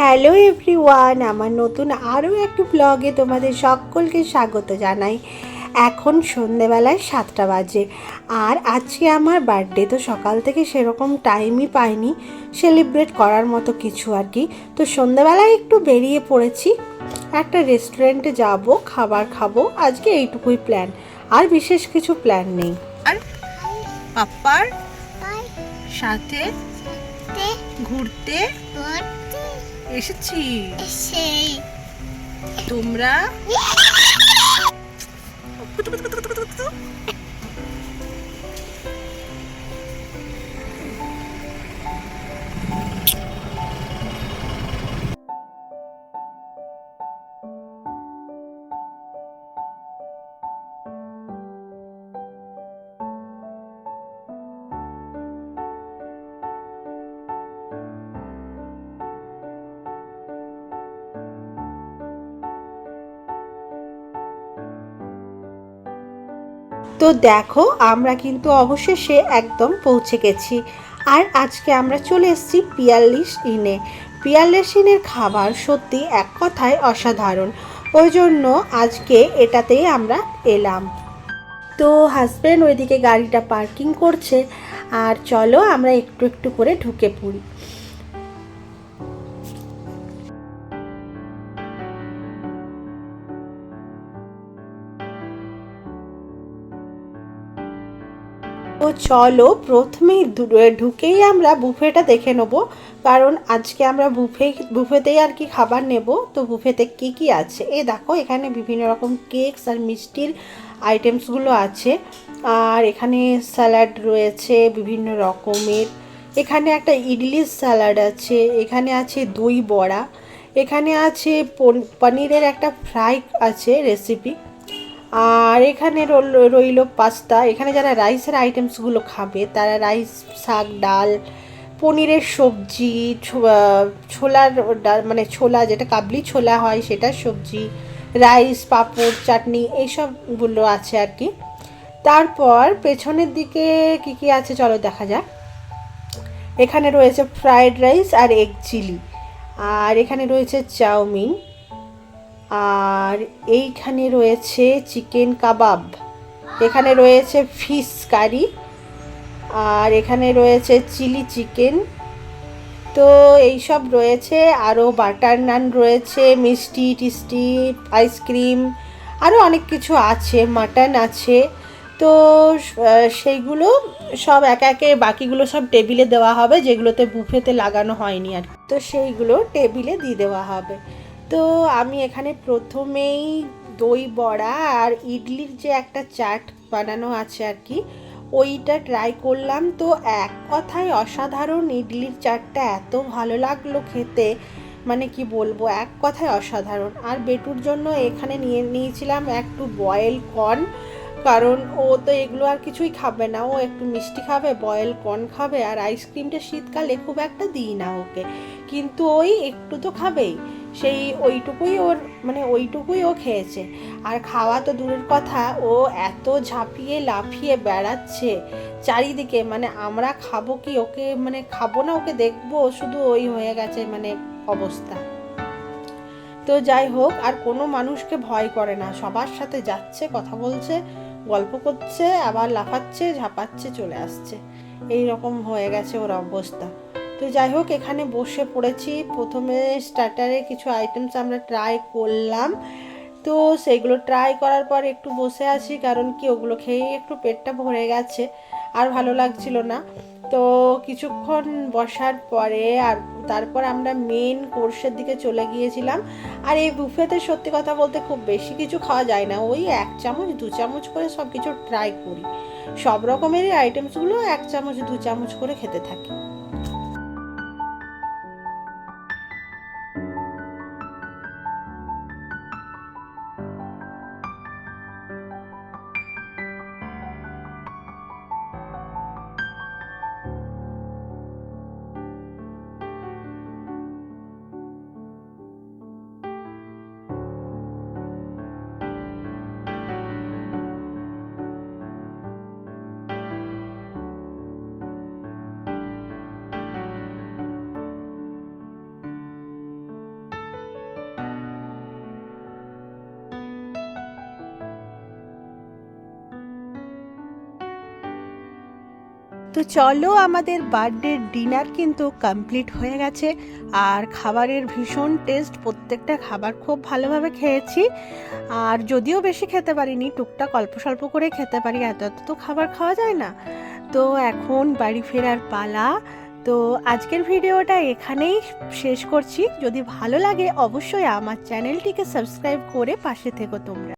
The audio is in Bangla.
হ্যালো এভরিওয়ান আমার নতুন আরও একটি ব্লগে তোমাদের সকলকে স্বাগত জানাই। এখন সন্ধেবেলায় সাতটা বাজে আর আজকে আমার বার্থডে তো সকাল থেকে সেরকম টাইমই পাইনি সেলিব্রেট করার মতো কিছু আর কি। তো সন্ধেবেলায় একটু বেরিয়ে পড়েছি একটা রেস্টুরেন্টে যাব খাবার খাব আজকে এইটুকুই প্ল্যান আর বিশেষ কিছু প্ল্যান নেই। আর পাপ্পার সাথে ঘুরতে এসেছি। তোমরা? তো দেখো, আমরা কিন্তু অবশেষে একদম পৌঁছে গেছি। আর আজকে আমরা চলে এসেছি পিয়াল্লিশ ইনে। পিয়াল্লিশ ইনের খাবার সত্যি এক কথায় অসাধারণ। ওই জন্য আজকে এটাতেই আমরা এলাম। তো হাজব্যান্ড ওইদিকে গাড়িটা পার্কিং করছে। আর চলো আমরা একটু একটু করে ঢুকে পড়ি। তো চলো প্রথমেই ঢুকেই আমরা বুফেটা দেখে নেব। কারণ আজকে আমরা বুফে, বুফেতেই আর কি খাবার নেব। তো বুফেতে কি কি আছে? এ দেখো, এখানে বিভিন্ন রকম কেকস আর মিষ্টির আইটেমসগুলো আছে। আর এখানে স্যালাড রয়েছে বিভিন্ন রকমের। এখানে একটা ইডলির স্যালাড আছে, এখানে আছে দই বড়া, এখানে আছে পন- পনিরের একটা ফ্রাই আছে রেসিপি। আর এখানে রইল- পাস্তা। এখানে যারা রাইসের আইটেমসগুলো খাবে, তারা রাইস, শাক, ডাল, পনিরের সবজি ছোলার ডাল মানে ছোলা যেটা কাবলি ছোলা হয় সেটার সবজি, রাইস, পাঁপড়, চাটনি এইসবগুলো আছে আর কি। তারপর পেছনের দিকে কি কি আছে চলো দেখা যাক। এখানে রয়েছে ফ্রায়েড রাইস আর এগ চিলি আর এখানে রয়েছে চাউমিন। আর এইখানে রয়েছে চিকেন কাবাব, এখানে রয়েছে ফিশ কারি, আর এখানে রয়েছে চিলি চিকেন। তো এইসব রয়েছে আরও বাটার নান রয়েছে, মিষ্টি টিস্টি আইসক্রিম আরও অনেক কিছু আছে, মাটন আছে। তো সেইগুলো সব একে একে বাকিগুলো সব টেবিলে দেওয়া হবে, যেগুলোতে বুফেতে লাগানো হয়নি আর। তো সেইগুলো টেবিলে দিয়ে দেওয়া হবে। তো আমি এখানে প্রথমেই দই বড়া আর ইডলির যে একটা চাট বানানো আছে আর কি, ওইটা ট্রাই করলাম। তো এক কথায় অসাধারণ ইডলির চাটটা এত ভালো লাগল খেতে। মানে কি বলব, এক কথায় অসাধারণ। আর বেটুর জন্য এখানে নিয়ে নিয়েছিলাম একটু বয়েল কর্ন কারণ ও তো এগুলো আর কিছুই খাবে না। ও একটু মিষ্টি খাবে বয়েল কর্ন খাবে, আর আইসক্রিমটা শীতকালে খুব একটা দিই না ওকে। কিন্তু ওই একটু তো খাবেই। সেই ওইটুকুই ওর মানে ওইটুকুই ও খেয়েছে। আর খাওয়া তো দূরের কথা, ও এত ঝাঁপিয়ে লাফিয়ে বেড়াচ্ছে চারিদিকে মানে আমরা খাব কি ওকে মানে খাব না ওকে, দেখব শুধু ওই হয়ে গেছে মানে অবস্থা। তো যাই হোক, আর কোনো মানুষকে ভয় করে না, সবার সাথে যাচ্ছে, কথা বলছে, গল্প করছে, আবার লাফাচ্ছে, ঝাঁপাচ্ছে, চলে আসছে। এই রকম হয়ে গেছে ওর অবস্থা। তো যাই হোক, এখানে বসে পড়েছি। প্রথমে স্টার্টারে কিছু আইটেমস আমরা ট্রাই করলাম। তো সেগুলো ট্রাই করার পর একটু বসে আছি, কারণ কি, ওগুলো খেয়েই একটু পেটটা ভরে গেছে, আর ভালো লাগছিল না। তো কিছুক্ষণ বসার পরে আর তারপর আমরা মেন কোর্সের দিকে চলে গিয়েছিলাম। আর এই বুফেতে সত্যি কথা বলতে খুব বেশি কিছু খাওয়া যায় না। ওই এক চামচ, দু চামচ করে সব কিছু ট্রাই করি। সব রকমেরই আইটেমসগুলো এক চামচ, দু চামচ করে খেতে থাকি। তো চলো আমাদের বার্থডে ডিনার কিন্তু কমপ্লিট হয়ে গেছে। আর খাবারের ভীষণ টেস্ট, প্রত্যেকটা খাবার খুব ভালোভাবে খেয়েছি। আর যদিও বেশি খেতে পারিনি, টুকটাক অল্প স্বল্প করে খেতে পারি, এত এত তো খাবার খাওয়া যায় না। তো এখন বাড়ি ফেরার পালা। তো আজকের ভিডিওটা এখানেই শেষ করছি। যদি ভালো লাগে অবশ্যই আমার চ্যানেলটিকে সাবস্ক্রাইব করে পাশে থেকো তোমরা।